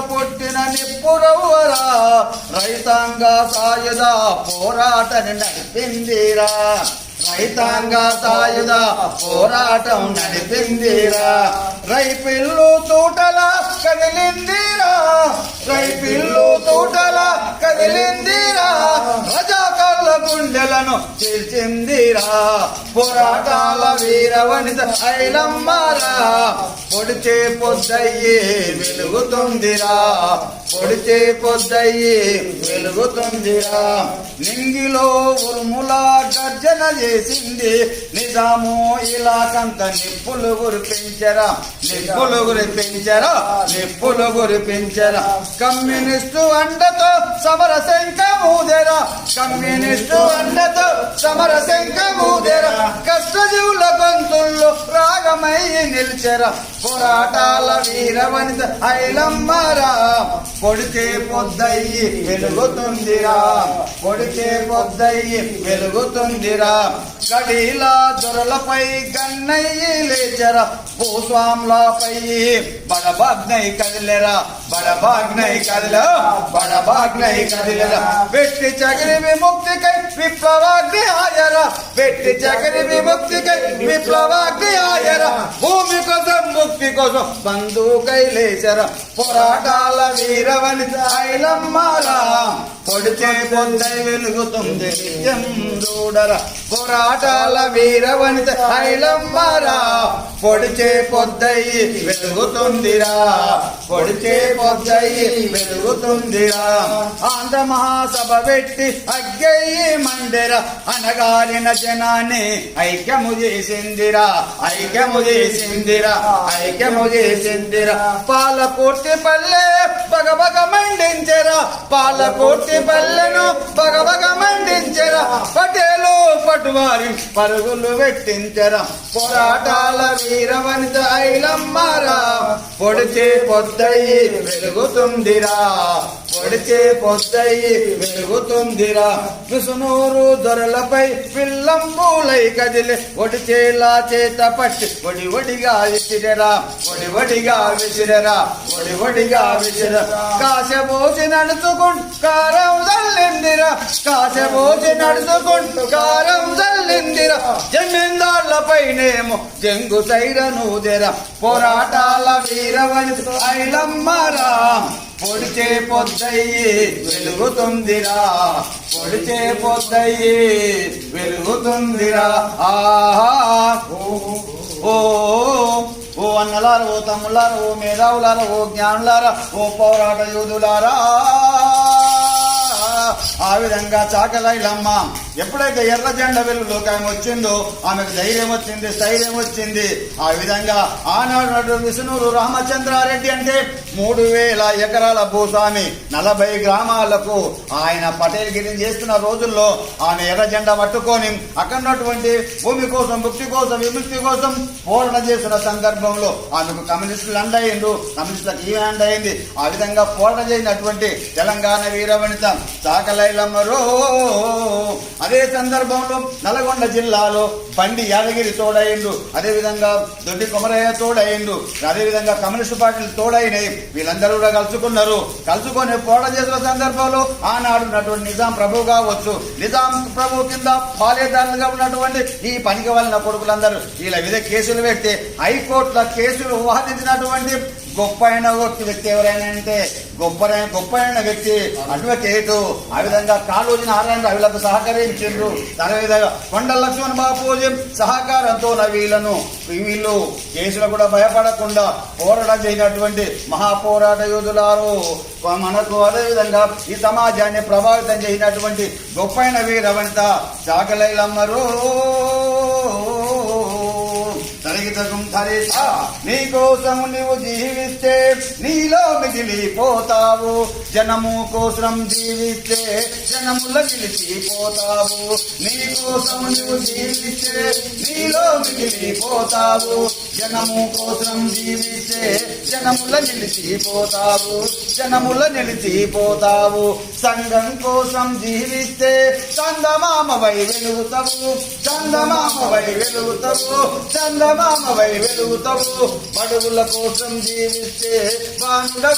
పుట్టిన నిప్పురవ్వరా? రైతాంగ సాయుధ పోరాటని నడిపిందిరా. రైతాంగ సాయుధ పోరాటం నడిపిందిరా. రైపిల్లు తూటల కదిలిందిరా. రైపిల్లు తూటల కదిలిందిరా. రజా గుండెలను చేసిందిరా పురాకాల వీర వనిత ఐలమ్మరా. పొడిచే పొద్దయ్యి వెలుగుతుందిరా. పొడిచే పొద్దయ్యి వెలుగుతుందిరా. నింగిలో ఉరుముల గర్జన చేసింది. నిజాము ఇలాకంత నిప్పులు గురిపించరా నిప్పులు గురిపించరా నిప్పులు గురిపించరా కమ్యూనిస్టు అండతో సమర శంఖ మూదెరా కమ్యూనిస్టు అన్నతో సమర శంఖ కష్టజీవుల గొంతుల్లో రాగమై నిలిచెర. పోరాటాల వీర వనిత ఐలమ్మరా పొడిచే పొద్దయ్యి వెలుగుతుందిరా. కొడితే పొద్దయ్యి వెలుగుతుందిరా. గడిలా దొరలపై గన్నయ్యి లేచర. భూస్వాములపై బడబాగ్నై కదిలేరా. బడబాగ్నై కదిలే. బడబాగ్నై కదిలేరా. వెట్టి చగిరి విముక్తికై విప్లవాగ్ని ఆయరా వెట్టి చకరి విముక్తికై విప్లవాగ్ని ఆయరా భూమి కోసం ముక్తి కోసం బంధుకై లేచరా పోరాటాల వీరవని ఐలమ్మారా పొడిచే పొందై వెలుగుతుంది నిత్యం చూడరా పోరాటాల వీరవని ఐలమ్మరా పొడిచే పొద్దయి వెలుగుతుందిరా పొడిచే పొద్దై వెలుగుతుందిరా ఆంధ్ర మహాసభ పెట్టి అగ్గయ్యి మందిర అనగారిన జనాన్ని ఐక్యము చేసిందిరా ఐక్యము చేసిందిరా ఐక్యము చేసిందిరా. పాలకోటి పల్లె బగబగ మండించరా పాలకోటి పల్లెను బగబగ వారి పరుగులు పెట్టించరా. పోరాటాల వీరవనిత ఐలమ్మరా పొడిచే పొద్దయి వెలుగుతుందిరా. పొడిచే పొద్దయి వెలుగుతుందిరా. విసునూరు దొరలపై పిల్లంబూలై కదిలి ఒడిచేలా చేత పట్టి ఒడి ఒడిగా విసిరరా. ఒడి ఒడిగా విసిరరా. ఒడి ఒడిగా విసిరరా. కాశపోసి నడుచుకుంటూ కారం తల్లిందిరా కాశపోసి నడుచుకుంటూ కారం జమీందార్లపైనేమో జంగు సైరనుదెర పోరాటాల వీరవని ఐలమ్మరా. పొడిచే పొద్దయ్యి వెలుగుతుందిరా. పొడిచే పొద్దయ్యి వెలుగుతుందిరా. ఆహా. ఓ ఓ అన్నలార ఓ తమ్ములార ఓ మేధావులార ఓ జ్ఞానులార ఓ పోరాట యోధులారా. ఆ విధంగా చాకలైలమ్మ ఎప్పుడైతే ఎర్ర జెండ వెలుగులోకి ఆమె వచ్చిందో ఆమెకు ధైర్యం వచ్చింది స్థైర్యం వచ్చింది. ఆ విధంగా ఆనాడు విష్ణురు రామచంద్రారెడ్డి అంటే మూడు వేల ఎకరాల భూస్వామి నలభై గ్రామాలకు ఆయన పటేల్ గిరిని చేస్తున్న రోజుల్లో ఆమె ఎర్ర జెండా పట్టుకొని అక్కడ ఉన్నటువంటి భూమి కోసం ముక్తి కోసం విముక్తి కోసం పోరాటం చేస్తున్న సందర్భంలో ఆమెకు కమ్యూనిస్టులు అండయిండు కమ్యూనిస్టులకు ఈమె అండయింది ఆ విధంగా పోరాటం చేసినటువంటి తెలంగాణ వీరవనిత చాకలైలమ్మరో అదే సందర్భంలో నల్గొండ జిల్లాలో బండి యాదగిరి తోడైండు. అదే విధంగా దొడ్డి కొమరయ్య తోడైండు. అదే విధంగా కమ్యూనిస్టు పార్టీలు తోడైనాయి. వీళ్ళందరూ కూడా కలుసుకున్నారు. కలుసుకొని పోరాటం చేసిన సందర్భంలో ఆనాడు ఉన్నటువంటి నిజాం ప్రభు కావచ్చు నిజాం ప్రభు కింద పాలేదారులుగా ఉన్నటువంటి ఈ పనికి వలన కొడుకులందరూ వీళ్ళ మీద కేసులు పెట్టి హైకోర్టుల కేసులు వాదించినటువంటి గొప్ప అయిన వ్యక్తి వ్యక్తి ఎవరైనా అంటే గొప్ప గొప్ప అయిన వ్యక్తి అడ్వకేట్ ఆ విధంగా కాళోజీ నారాయణ వీళ్ళకు సహకరించిండ్రు. అదేవిధంగా కొండ లక్ష్మణ్ బాపూజీ సహకారంతో వీళ్ళను. వీళ్ళు కేసులు కూడా భయపడకుండా పోరాటం చేసినటువంటి మహాపోరాట యోధులారు. మనకు అదేవిధంగా ఈ సమాజాన్ని ప్రభావితం చేసినటువంటి గొప్పైన వీరవంత చాకలైలమ్మరు జీవితం ధరిత. నీ కోసం నీవు జీవిస్తే నీలో మిగిలిపోతావు జనము కోసం జీవిస్తే జనముల గెలిచిపోతావు నీ కోసం నువ్వు జీవిస్తే నీలో మిగిలిపోతావు. జనము కోసం జీవిస్తే జనముల నిలిచిపోతావు. జనముల నిలిచిపోతావు. సంఘం కోసం జీవిస్తే చందమామవై వెలుగుతావు. చందమామవై వెలుగుతావు. చందమామవై వెలుగుతావు. బడుగుల కోసం జీవిస్తే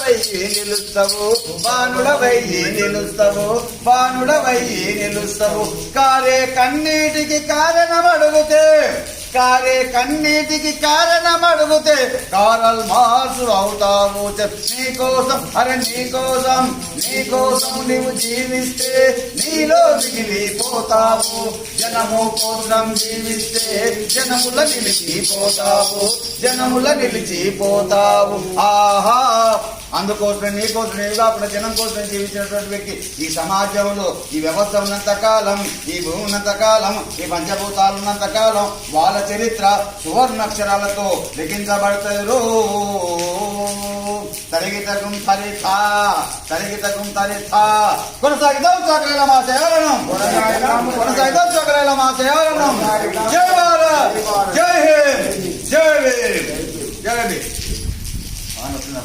బాణుడవై నిలుస్తావు? బాణుడవై నిలుస్తావు? బాణుడవై నిలుస్తావు? కారే కన్నీటికి కారణం అడుగుతే కారే కన్నీటికి కారణం అడుగుతే కారల్ మార్సు అవుతావు చెప్ నీకోసం అరే నీకోసం నీకోసం నీవు జీవిస్తే నీలో మిగిలిపోతావు. జనము కోసం జీవిస్తే జనముల నిలిచిపోతావు. జనముల నిలిచిపోతావు. ఆహా! అందుకోసమే నీకోసం కాకుండా జనం కోసమే జీవించినటువంటి వ్యక్తి ఈ సమాజంలో ఈ వ్యవస్థ ఉన్నంత కాలం ఈ భూమి ఉన్నంత కాలం ఈ పంచభూతాలు ఉన్నంత కాలం వాళ్ళ చరిత్ర సువర్ణాక్షరాలతో లిఖించబడతారు తరిగితగం తరిత తరిగి తరిగితగం తరిత. కొనసాగిదాం చోకలేల మా సేవలను. కొనసాగిదాం చోకలేల మా సేవలను. జై భారత్. జై హింద్. జై వీర్ జై భీమ్.